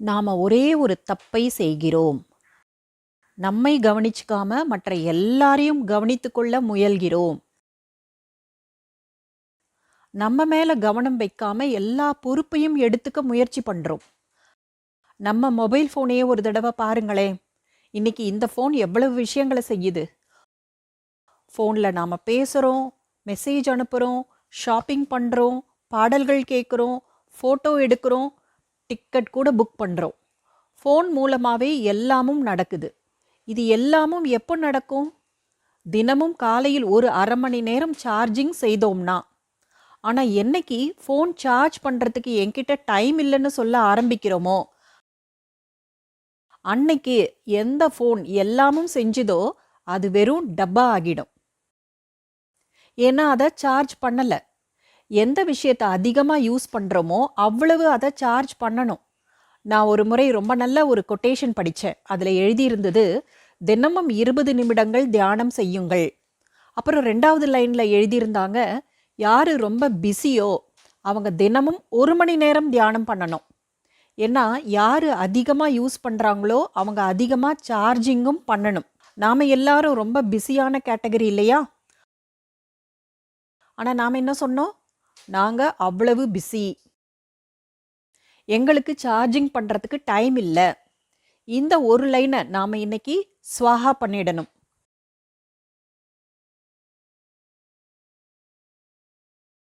நாம் ஒரே ஒரு தப்பை செய்கிறோம். நம்மை கவனிச்சுக்காம மற்ற எல்லாரையும் கவனித்துக்கொள்ள முயல்கிறோம். நம்ம மேல கவனம் வைக்காம எல்லா பொறுப்பையும் எடுத்துக்க முயற்சி பண்றோம். நம்ம மொபைல் ஃபோனையே ஒரு தடவை பாருங்களேன். இன்னைக்கு இந்த ஃபோன் எவ்வளவு விஷயங்களை செய்யுது? ஃபோனில் நாம் பேசுகிறோம் மெசேஜ் அனுப்புகிறோம் ஷாப்பிங் பண்ணுறோம் பாடல்கள் கேட்குறோம் ஃபோட்டோ எடுக்கிறோம் டிக்கெட் கூட புக் பண்ணுறோம் ஃபோன் மூலமாகவே எல்லாமும் நடக்குது. இது எல்லாமும் எப்போ நடக்கும்? தினமும் காலையில் ஒரு அரை மணி நேரம் சார்ஜிங் செய்தோம்னா. ஆனால் என்னைக்கு ஃபோன் சார்ஜ் பண்ணுறதுக்கு என்கிட்ட டைம் இல்லைன்னு சொல்ல ஆரம்பிக்கிறோமோ? அன்னைக்கு எந்த ஃபோன் எல்லாமும் செஞ்சுதோ அது வெறும் டப்பா ஆகிடும். ஏன்னா அதை சார்ஜ் பண்ணலை. எந்த விஷயத்தை அதிகமாக யூஸ் பண்ணுறோமோ அவ்வளவு அதை சார்ஜ் பண்ணணும். நான் ஒரு முறை ரொம்ப நல்ல ஒரு கொட்டேஷன் படித்தேன் அதில் எழுதியிருந்தது தினமும் இருபது நிமிடங்கள் தியானம் செய்யுங்கள். அப்புறம் ரெண்டாவது லைனில் எழுதியிருந்தாங்க யார் ரொம்ப பிஸியோ அவங்க தினமும் ஒரு மணி நேரம் தியானம் பண்ணணும். ஏன்னா யார் அதிகமாக யூஸ் பண்ணுறாங்களோ அவங்க அதிகமாக சார்ஜிங்கும் பண்ணணும். நாம் எல்லாரும் ரொம்ப பிஸியான கேட்டகரி இல்லையா? ஆனால் நாம் என்ன சொன்னோம்? நாங்கள் அவ்வளவு பிஸி எங்களுக்கு சார்ஜிங் பண்ணுறதுக்கு டைம் இல்லை. இந்த ஒரு லைனை நாம் இன்னைக்கு ஸ்வாஹா பண்ணிடணும்.